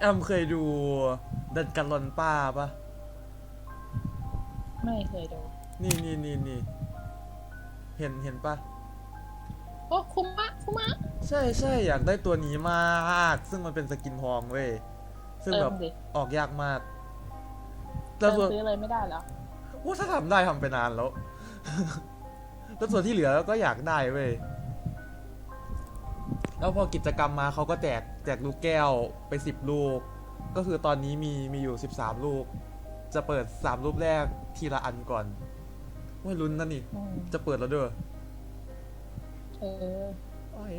แอมเคยดูดันกันลอนป้าปะไม่เคยดูนี่นี่นี่นี่เห็นเห็นปะโอ้คุมะคุมะใช่ใช่อยากได้ตัวนี้มาก ซึ่งมันเป็นสกินทองเว้ยซึ่งเติแบมบดิออกยากมากเติแล้วมส่วนซื้อเลยไม่ได้แล้วว่าถ้าทำได้ทำไปนานแล้ว แล้วส่วนที่เหลือก็อยากได้เว้ย แล้วพอกิจกรรมมาเขาก็แจกแจกลูกแก้วไปสิบลูก ก็คือตอนนี้มีมีอยู่สิบสามลูก จะเปิดสามรูปแรกทีละอันก่อนว่าลุ้นนะนี่อืมจะเปิดแล้วเด้อเออโอ้ย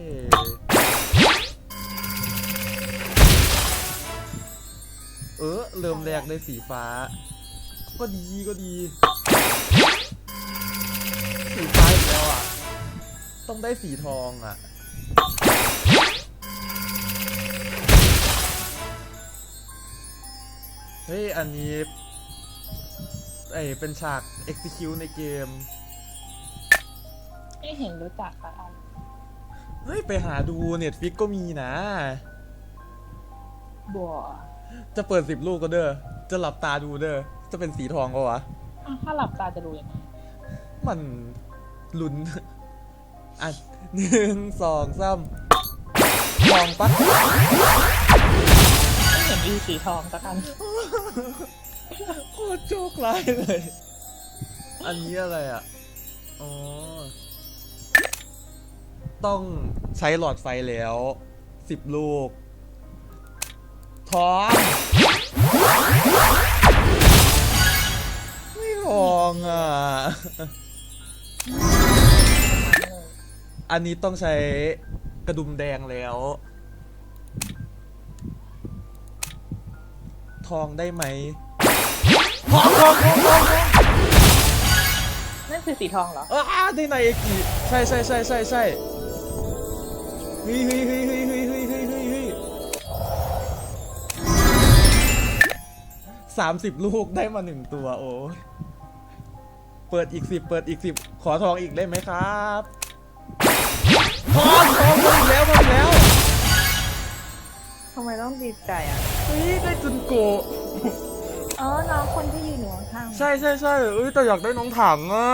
เออ เริ่มแรกได้สีฟ้า ก็ดีก็ดี สีฟ้าอีกแล้วอะ ต้องได้สีทองอะ ฮ้ย อันนี้ไอเป็นฉาก execute ในเกม ไม่เห็นรู้จักสักอันเฮ้ย ไปหาดูเน็ตฟิกก็มีนะ บัวจะเปิดสิบลูกก็เด้อ จะหลับตาดูเด้อ จะเป็นสีทองก็วะ อะถ้าหลับตาจะดูยังไงมันลุ้น อะหนึ่งสองสามทองปะไม่เห็นมีสีทองสักอันโคตรโชคร้ายเลย อันนี้อะไรอะ อ๋อ ต้องใช้หลอดไฟแล้วสิบลูกทองไม่ทองอะ อันนี้ต้องใช้กระดุมแดงแล้ว ทองได้ไหมทองทองทองทองทองนั่นคือสีทองเหรออ้าได้ในเอกิใช่ใช่ใช่ใช่ใช่เฮ้ยเฮ้ยเฮ้ยเฮ้ยเฮ้ยเฮ้ยเฮ้ยเฮ้ยเฮ้ยสามสิบลูกได้มาหนึ่งตัวโอ้ยเปิดอีกสิบเปิดอีกสิบขอทองอีกได้ไหมครับทองทองมาอีกแล้วมาอีกแล้ว ทำไมต้องดีใจอะ เฮ้ยได้จุนโกะอ๋อ น้องคนที่อยู่หนูข้างๆใช่ใช่ใช่เอ้ยแต่อยากได้น้องถังอะ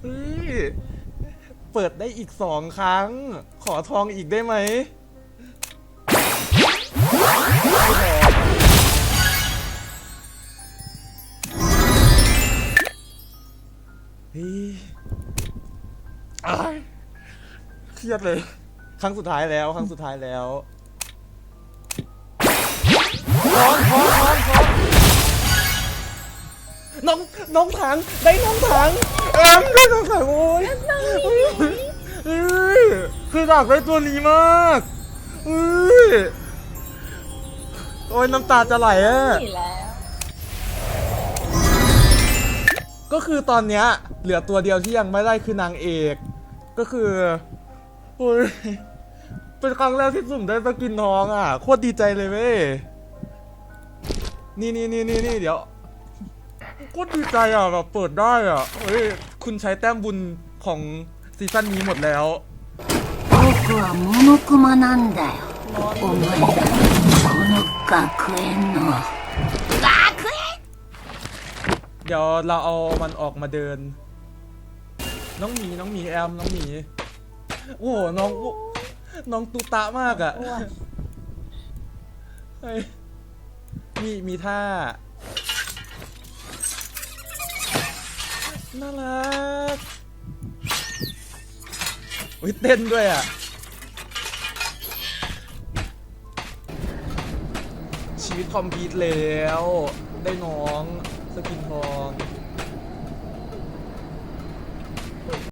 เฮ้ยเปิดได้อีกสองครั้ง ขอทองอีกได้ไหมไม่พอเฮ้ยอ้ายเครียดเลย ครั้งสุดท้ายแล้วครั้งสุดท้ายแล้วท้องท้องท้องท้องน้องน้องถังได้น้องถังเอ็มได้น้องถังโอ้ยเฮ้ยคืออยากได้ตัวนี้มากเฮ้ยโอ้ยน้ำตาจะไหลอะนี่แล้ว ก็คือตอนเนี้ยเหลือตัวเดียวที่ยังไม่ได้คือนางเอก ก็คือ โอ้ยเป็นครั้งแรกที่สุ่มได้สกินทองอ่ะ โคตรดีใจเลยเว้ย นี่นี่นี่นี่นี่เดี๋ยวโคตรดีใจอ่ะแบบเปิดได้อ่ะเฮ้ย คุณใช้แต้มบุญของซีซั่นนี้หมดแล้ว 僕はモノクマなんだよお前らこの学園の学園 เดี๋ยวเราเอามันออกมาเดิน น้องหมีน้องหมีแอมน้องหมี โอ้โหน้องน้องตุตะมากอะอ้วนเฮ้ยมีมีท่า น่ารักอุ้ยเต้นด้วยอะชีวิตคอมพลีทแล้ว ได้น้องสกินทอง